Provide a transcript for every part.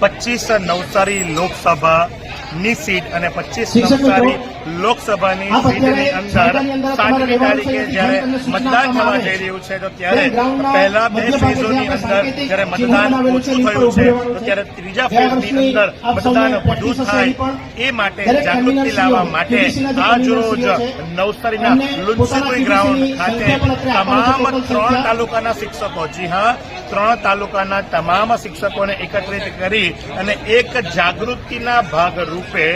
પચીસ નવસારી લોકસભા ની સીટ અને પચીસ નવસારી લોકસભાની સીટની અંદર સાતમી તારીખે જ્યારે મતદાન થવા જઈ રહ્યું છે તો ત્યારે પહેલા બે ફેઝોની અંદર જ્યારે મતદાન ઓછું થયું છે તો ત્યારે ત્રીજા ફેઝની અંદર મતદાન વધુ થાય એ માટે જાગૃતિ લાવવા માટે આજ રોજ નવસારીના એમને લુન્સીપુરી ગ્રાઉન્ડ ખાતે તમામ ત્રણ તાલુકાના શિક્ષકો જી હા ત્રણ તાલુકાના તમામ શિક્ષકોને એકત્રિત કરી અને એક જાગૃતિના ભાગરૂપે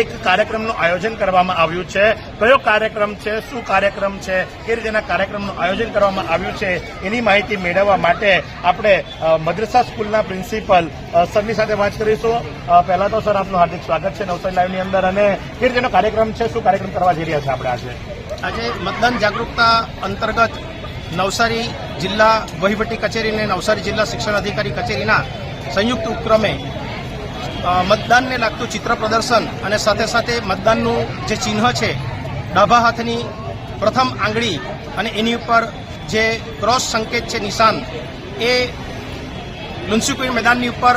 એક કાર્યક્રમનું આયોજન કરવામાં આવ્યું છે. કયો કાર્યક્રમ છે? શું કાર્યક્રમ છે? કે રીતેના કાર્યક્રમનું આયોજન કરવામાં આવ્યું છે? એની માહિતી મેળવવા માટે આપણે મદ્રસા સ્કૂલના પ્રિન્સિપલ સરની સાથે વાત કરીશું. પહેલા તો સર આપનું હાર્દિક સ્વાગત છે નવસારી લાઈવની અંદર. અને કે રીતેનો કાર્યક્રમ છે? શું કાર્યક્રમ કરવા જઈ રહ્યા છે આપણે આજે? આજે મતદાન જાગૃતતા અંતર્ગત નવસારી જિલ્લા વહીવટી કચેરી અને નવસારી જિલ્લા શિક્ષણ અધિકારી કચેરીના સંયુક્ત ઉપક્રમે મતદાનને લાગતું ચિત્ર પ્રદર્શન અને સાથે સાથે મતદાનનું જે ચિહ્ન છે ડાબા હાથની પ્રથમ આંગળી અને એની ઉપર જે ક્રોસ સંકેત છે નિશાન, એ લુન્સીકુઈ મેદાનની ઉપર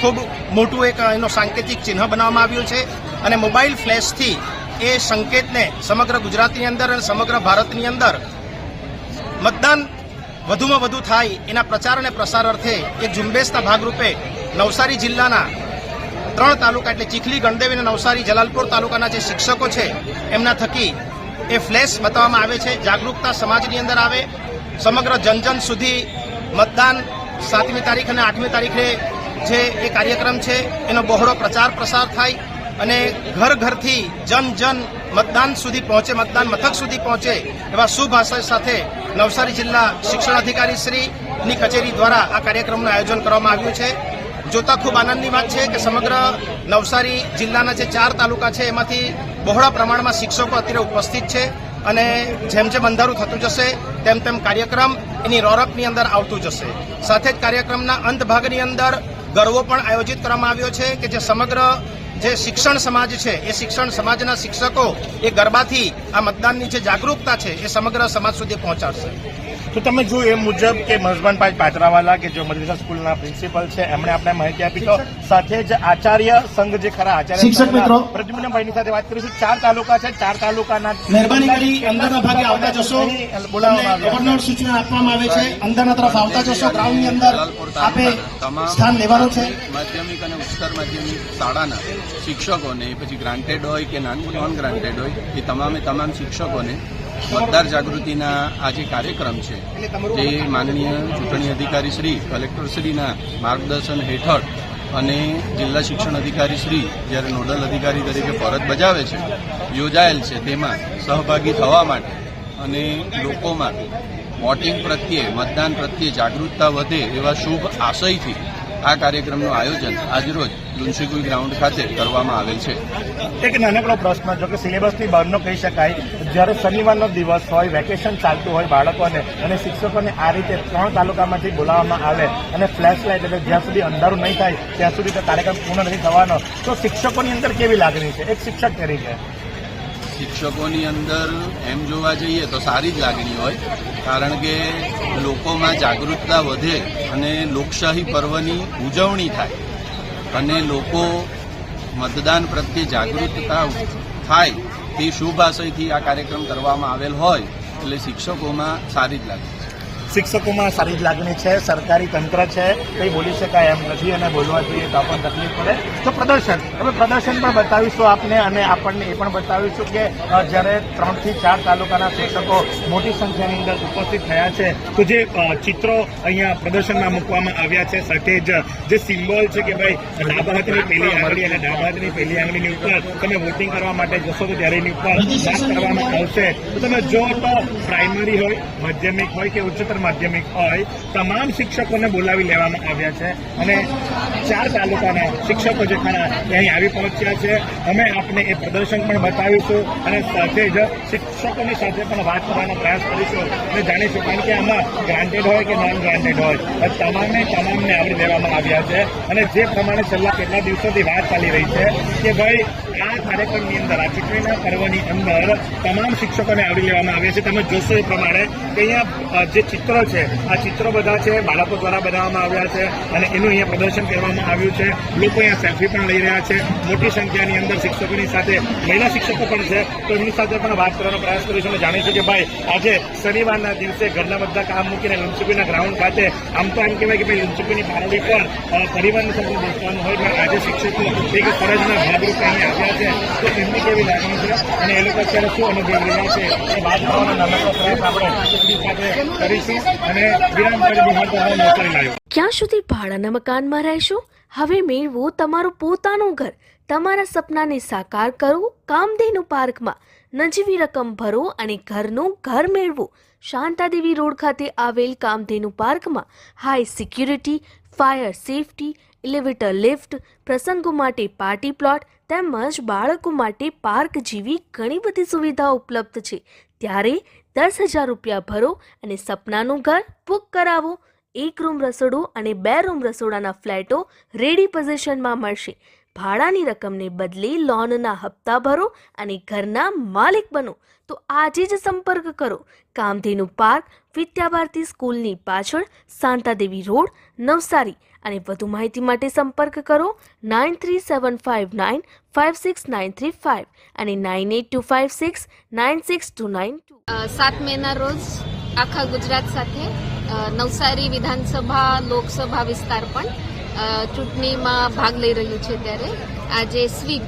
ખૂબ મોટું એક એનો સાંકેતિક ચિહ્ન બનાવવામાં આવ્યું છે અને મોબાઈલ ફ્લેશથી એ સંકેતને સમગ્ર ગુજરાતની અંદર અને સમગ્ર ભારતની અંદર મતદાન વધુમાં વધુ થાય એના પ્રચાર અને પ્રસાર અર્થે એક ઝુંબેશના ભાગરૂપે નવસારી જિલ્લાના ત્રણ તાલુકા એટલે ચીખલી, ગણદેવી અને નવસારી, જલાલપુર તાલુકાના જે શિક્ષકો છે, એમના થકી એ ફ્લેશ બતાવવામાં આવે છે, જાગૃતતા સમાજની અંદર આવે, સમગ્ર જનજન સુધી મતદાન સાતમી તારીખ અને આઠમી તારીખે જે એ કાર્યક્રમ છે, એનો બહોળો પ્રચાર પ્રસાર થાય અને ઘર ઘરથી જન જન મતદાન સુધી પહોંચે, મતદાન મથક સુધી પહોંચે એવા શુભ આશય સાથે નવસારી જિલ્લા શિક્ષણાધિકારી શ્રીની કચેરી દ્વારા આ કાર્યક્રમનું આયોજન કરવામાં આવ્યું છે. જોતા ખૂબ આનંદની વાત છે કે સમગ્ર નવસારી જિલ્લાના જે ચાર તાલુકા છે, એમાંથી બહોળા પ્રમાણમાં શિક્ષકો અત્યારે ઉપસ્થિત છે અને જેમ જેમ અંધારું થતું જશે, તેમ તેમ કાર્યક્રમ એની રોરકની અંદર આવતું જશે. સાથે જ કાર્યક્રમના અંત ભાગની અંદર ગરવો પણ આયોજિત કરવામાં આવ્યો છે કે જે સમગ્ર જે શિક્ષણ સમાજ છે, એ શિક્ષણ સમાજના શિક્ષકો એ ગરબાથી આ મતદાનની જે જાગૃતતા છે, એ સમગ્ર સમાજ સુધી પહોંચાડશે. તો તમે જોયું એ મુજબ કે મઝબાનભાઈ પાત્રાવાલા કે જો મદ્રસા સ્કૂલના પ્રિન્સિપલ છે એમણે આપણે માહિતી આપી તો સાથે જ આચાર્ય સંઘ જે ખરા આચાર્ય શિક્ષક મિત્રો. પ્રદ્યુમ્નભાઈની સાથે વાત કરીશું. ચાર તાલુકા છે ચાર તાલુકાના મહેરબાની કરી અંદરના ભાગે આવતા જશો. બોલાવવામાં સૂચના આપવામાં આવે છે. અંદરના તરફ આવતા જશો. ગ્રાઉન્ડની અંદર આપે સ્થાન લેવાનું છે. માધ્યમિક અને ઉચ્ચતર માધ્યમિક શાળાના શિક્ષકોને પછી ગ્રાન્ટેડ હોય કે નોન નોન ગ્રાન્ટેડ હોય એ તમામે તમામ શિક્ષકોને મતદાર જાગૃતિના આ જે કાર્યક્રમ છે તે માનનીય ચૂંટણી અધિકારી શ્રી, કલેક્ટર શ્રીના માર્ગદર્શન હેઠળ અને જિલ્લા શિક્ષણ અધિકારી શ્રી, જ્યારે નોડલ અધિકારી તરીકે ફરજ બજાવે છે, યોજાયેલ છે, તેમાં સહભાગી થવા માટે અને લોકોમાં વોટિંગ પ્રત્યે, મતદાન પ્રત્યે જાગૃતતા વધે એવા શુભ આશયથી આ કાર્યક્રમનું આયોજન આજરોજ લુન્સીકુઈ ગ્રાઉન્ડ ખાતે કરવામાં આવેલ છે. એક નાનકડો પ્રશ્ન, જો કે સિલેબસની બહારનો કહી શકાય, જ્યારે શનિવારનો દિવસ હોય, વેકેશન ચાલતું હોય બાળકોને અને શિક્ષકોને આ રીતે ત્રણ તાલુકામાંથી બોલાવવામાં આવે અને ફ્લેશ લાઇટ એટલે જ્યાં સુધી અંધારું નહીં થાય, ત્યાં સુધી તો કાર્યક્રમ પૂર્ણ નથી થવાનો. તો શિક્ષકોની અંદર કેવી લાગણી છે? એક શિક્ષક તરીકે. શિક્ષકોની અંદર એમ જોવા જઈએ તો સારી જ લાગણી હોય, કારણ કે લોકોમાં જાગૃતતા વધે અને લોકશાહી પર્વની ઉજવણી થાય. અને લોકો મતદાન પ્રત્યે જાગૃતતા થાય તે શુભ આશયથી આ કાર્યક્રમ કરવામાં આવેલ હોય, એટલે શિક્ષકોમાં સારી જ લાગે શિક્ષકોમાં સારી જ લાગણી છે સરકારી તંત્ર છે કંઈ બોલી શકાય એમ નથી અને બોલવા જોઈએ તો પણ તકલીફ પડે. તો પ્રદર્શન હવે પ્રદર્શન પણ બતાવીશું આપને અને આપણને એ પણ બતાવીશું કે જ્યારે ત્રણથી ચાર તાલુકાના શિક્ષકો મોટી સંખ્યાની અંદર ઉપસ્થિત થયા છે તો જે ચિત્રો અહીંયા પ્રદર્શનમાં મૂકવામાં આવ્યા છે સાથે જ જે સિમ્બોલ છે કે ભાઈ ડાબા હાથની પહેલી આંગળી અને ડાબા હાથની પહેલી આંગળીની ઉપર તમે વોટિંગ કરવા માટે જશો તો ત્યારે એની ઉપર વાત કરવામાં આવશે. તો તમે જો તો પ્રાઇમરી હોય માધ્યમિક હોય કે ઉચ્ચતર માધ્યમિક હોય, તમામ શિક્ષકોને બોલાવી લેવામાં આવ્યા છે. અને ચાર તાલુકાના શિક્ષકો જે ખરા અહીં આવી પહોંચ્યા છે. અમે આપને એ પ્રદર્શન પણ બતાવીશું અને સાથે જ શિક્ષકોની સાથે પણ વાત કરવાનો પ્રયાસ કરીશું અને જાણીશું. કારણ કે આમાં ગ્રાન્ટેડ હોય કે નોન ગ્રાન્ટેડ હોય તમામે તમામને આવરી લેવામાં આવ્યા છે. અને જે પ્રમાણે છેલ્લા કેટલા દિવસોથી વાત ચાલી રહી છે કે ભાઈ આ કાર્યક્રમની અંદર આ ચૂંટણીના પર્વની અંદર તમામ શિક્ષકોને આવરી લેવામાં આવ્યા છે. તમે જોશો એ પ્રમાણે કે અહીંયા જે ચિત્રો છે આ ચિત્રો બધા છે બાળકો દ્વારા બનાવવામાં આવ્યા છે અને એનું અહીંયા પ્રદર્શન કરવામાં આવ્યું છે. લોકો અહીંયા સેલ્ફી પણ લઈ રહ્યા છે. મોટી સંખ્યાની અંદર શિક્ષકોની સાથે મહિલા શિક્ષકો પણ છે. તો એમની સાથે પણ વાત કરવાનો પ્રયાસ કરીશું અને જાણીશું કે ભાઈ આજે શનિવારના દિવસે ઘરના બધા કામ મૂકીને લુંચુકીના ગ્રાઉન્ડ ખાતે આમ તો એમ કહેવાય કે ભાઈ લુંચુકીની પારડી પર અ, પરિવારની સાથે બેસવાનું હોય પણ આજે શિક્ષકો એક ફરજના ભાગરૂપે અહીં છે. તો એમની કેવી લાગણી છે? અને એ લોકો અત્યારે શું અનુભવી રહ્યા છે? એ વાત કરવાનો નાનકડો પ્રયાસ આપણે સાથે કરીશું. અને વિરામ કરી બહાર કરવા મોકલી લાવ્યો. ક્યાં સુધી ભાડાના મકાનમાં રહેશો? હવે મેળવો તમારું પોતાનું ઘર. તમારા સપનાને સાકાર કરો કામધેનુ પાર્કમાં. નજીવી રકમ ભરો અને ઘરનું ઘર મેળવો. શાંતાદેવી રોડ ખાતે આવેલ કામધેનુ પાર્કમાં high security, fire safety elevator lift, પ્રસંગો માટે પાર્ટી પ્લોટ તેમજ બાળકો માટે પાર્ક જેવી ઘણી બધી સુવિધાઓ ઉપલબ્ધ છે. ત્યારે દસ હજાર રૂપિયા ભરો અને સપનાનું ઘર બુક કરાવો. એક રૂમ રસોડું અને બે રૂમ રસોડાના ફ્લેટો રેડી પોઝિશનમાં મળશે. ભાડાની રકમને બદલે લોનના હપ્તા ભરો અને ઘરના માલિક બનો. તો આજે જ સંપર્ક કરો. કામધેનુ પાર્ક, વિદ્યાભારતી સ્કૂલની પાછળ, શાંતાદેવી રોડ, નવસારી. અને વધુ માહિતી માટે સંપર્ક કરો nine three seven five nine five six nine three five અને nine eight two five six nine six two nine two. સાત મેના રોજ આખા ગુજરાત સાથે નવસારી વિધાનસભા, લોકસભા વિસ્તાર પણ ચૂંટણીમાં ભાગ લઈ રહ્યું છે ત્યારે. આજે સ્વીપ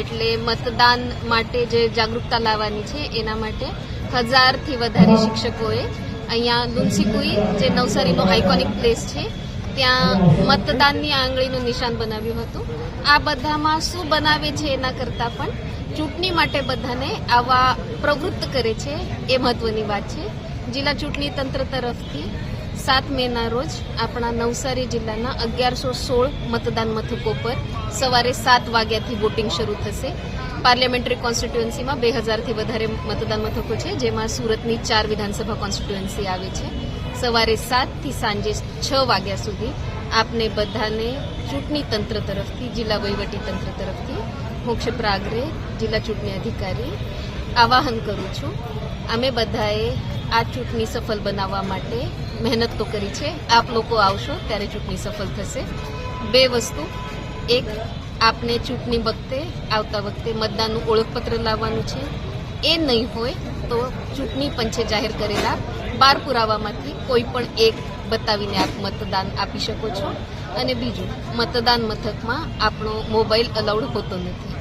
એટલે મતદાન માટે જે જાગૃતતા લાવવાની છે, એના માટે હજારથી વધારે શિક્ષકોએ અહીંયા લુન્સીકુઈ, જે નવસારીનો આઇકોનિક પ્લેસ છે, ત્યાં મતદાનની આંગળીનું નિશાન બનાવ્યું હતું. આ બધામાં શું બનાવે છે એના કરતાં પણ ચૂંટણી માટે બધાને આવા પ્રવૃત્ત કરે છે એ મહત્વની વાત છે. જિલ્લા ચૂંટણી તંત્ર તરફથી સાત મેના રોજ આપણા નવસારી જિલ્લાના અગિયારસો સોળ મતદાન મથકો પર સવારે સાત વાગ્યાથી વોટિંગ શરૂ થશે. પાર્લિયામેન્ટરી કોન્સ્ટિટ્યુઅન્સીમાં બે હજારથી વધારે મતદાન મથકો છે, જેમાં સુરતની ચાર વિધાનસભા કોન્સ્ટિટ્યુઅન્સી આવે છે. સવારે સાતથી સાંજે છ વાગ્યા સુધી આપને બધાને ચૂંટણી તંત્ર તરફથી, જિલ્લા વહીવટી તંત્ર તરફથી મુખ્ય પ્રાગરે જિલ્લા ચૂંટણી અધિકારી, આવાહન કરું છું. અમે બધાએ આ ચૂંટણી સફળ બનાવવા માટે મહેનત તો કરી છે. આપ લોકો આવશો, ત્યારે ચૂંટણી સફળ થશે. બે વસ્તુ. એક, આપને ચૂંટણી વખતે, આવતા વખતે મતદાનનું ઓળખપત્ર લાવવાનું છે. એ નહીં હોય તો ચૂંટણી પંચે જાહેર કરેલા બાર પુરાવામાંથી કોઈ પણ એક બતાવીને આપ મતદાન આપી શકો છો. અને બીજું, મતદાન મથકમાં આપણો મોબાઈલ અલાઉડ હોતો નથી.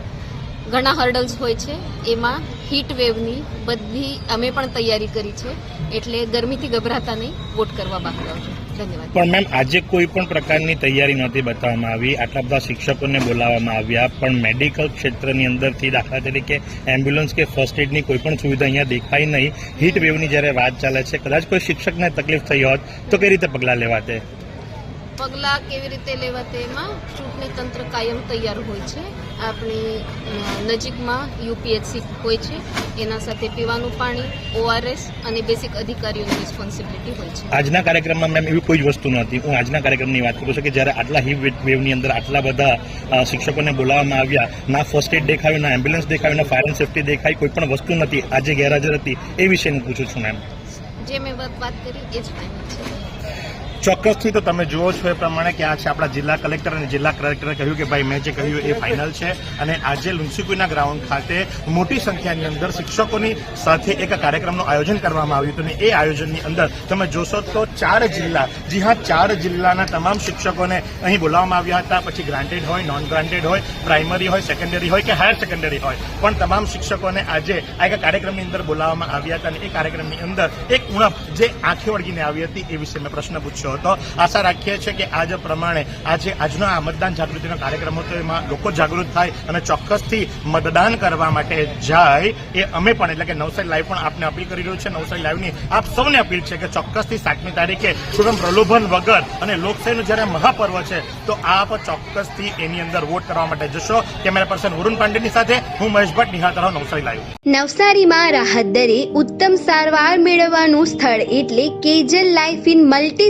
ઘણા હર્ડલ્સ હોય છે. એમાં હીટ વેવની બધી અમે પણ તૈયારી કરી છે. એટલે ગરમીથી ગભરાતા નહીં વોટ કરવા બાકી આવજો ધન્યવાદ. પણ મેમ આજે કોઈ પણ પ્રકારની તૈયારી નહોતી બતાવવામાં આવી. આટલા બધા શિક્ષકોને બોલાવવામાં આવ્યા. પણ મેડિકલ ક્ષેત્રની અંદરથી દાખલા તરીકે એમ્બ્યુલન્સ કે ફર્સ્ટ એડની કોઈ પણ સુવિધા અહીંયા દેખાય નહીં. હીટ વેવની જ્યારે વાત ચાલે છે, કદાચ કોઈ શિક્ષકને તકલીફ થઈ હોત તો કઈ રીતે પગલાં લેવાતે? પગલાં કેવી રીતે લેવા તેમાં ચૂંટણી તંત્ર કાયમ તૈયાર હોય છે. આપણી નજીકમાં યુપીએચસી હોય છે. એના સાથે પીવાનું પાણી ઓઆરએસ અને બેસિક અધિકારીઓની રિસ્પોન્સિબિલિટી હોય છે. આજના કાર્યક્રમમાં મેમ એવી કોઈ જ વસ્તુ નહોતી હું આજના કાર્યક્રમની વાત કરું છું કે જ્યારે આટલા હીટ વેવની અંદર આટલા બધા શિક્ષકોને બોલાવવામાં આવ્યા ના ફર્સ્ટ એડ દેખાયું ના એમ્બ્યુલન્સ દેખાયું ના ફાયર એન્ડ સેફ્ટી દેખાય કોઈ પણ વસ્તુ નથી. આજે ગેરહાજર હતી એ વિશે હું પૂછું છું મેમ. જે મેં વાત વાત કરી એ જ ફાઇનલ છે. ચોક્કસથી તો તમે જુઓ છો એ પ્રમાણે કે આ છે આપણા જિલ્લા કલેક્ટર અને જિલ્લા કલેક્ટરે કહ્યું કે ભાઈ મેં જે કહ્યું એ ફાઇનલ છે. અને આજે લુન્સીકુઈના ગ્રાઉન્ડ ખાતે મોટી સંખ્યાની અંદર શિક્ષકોની સાથે એક કાર્યક્રમનું આયોજન કરવામાં આવ્યું હતું. અને એ આયોજનની અંદર તમે જોશો તો ચાર જિલ્લા, જી હા, ચાર જિલ્લાના તમામ શિક્ષકોને અહીં બોલાવવામાં આવ્યા હતા. પછી ગ્રાન્ટેડ હોય નોન ગ્રાન્ટેડ હોય પ્રાઇમરી હોય સેકન્ડરી હોય કે હાયર સેકન્ડરી હોય. પણ તમામ શિક્ષકોને આજે આ એક કાર્યક્રમની અંદર બોલાવવામાં આવ્યા હતા. અને એ કાર્યક્રમની અંદર એક ઉણપ જે આંખે વળગીને આવી હતી એ વિશે મેં પ્રશ્ન પૂછ્યો. હતો. આશા રાખીએ છીએ કે આજ પ્રમાણે આજે આજનો આ મતદાન જાગૃતિનો કાર્યક્રમ હતો, એમાં લોકો જાગૃત થાય અને ચોક્કસથી મતદાન કરવા માટે જાય એ અમે પણ, એટલે કે નવસારી લાઈવ પણ આપને અપીલ કરી રહ્યું છે. નવસારી લાઈવની આપ સૌને અપીલ છે કે ચોક્કસથી સાતમી તારીખે સુગમ પ્રલોભન વગર અને લોકશાહીનું જ્યારે મહાપર્વ છે, તો આપ ચોક્કસથી એની અંદર વોટ કરવા માટે જશો. કેમેરા પર્સન વરુણ પાંડેની સાથે હું મહેશ ભટ્ટ નિહાળતા રહો નવસારી લાઈવ. નવસારીમાં રાહત દરે ઉત્તમ સારવાર મેળવવાનું સ્થળ એટલે Kejal life in multi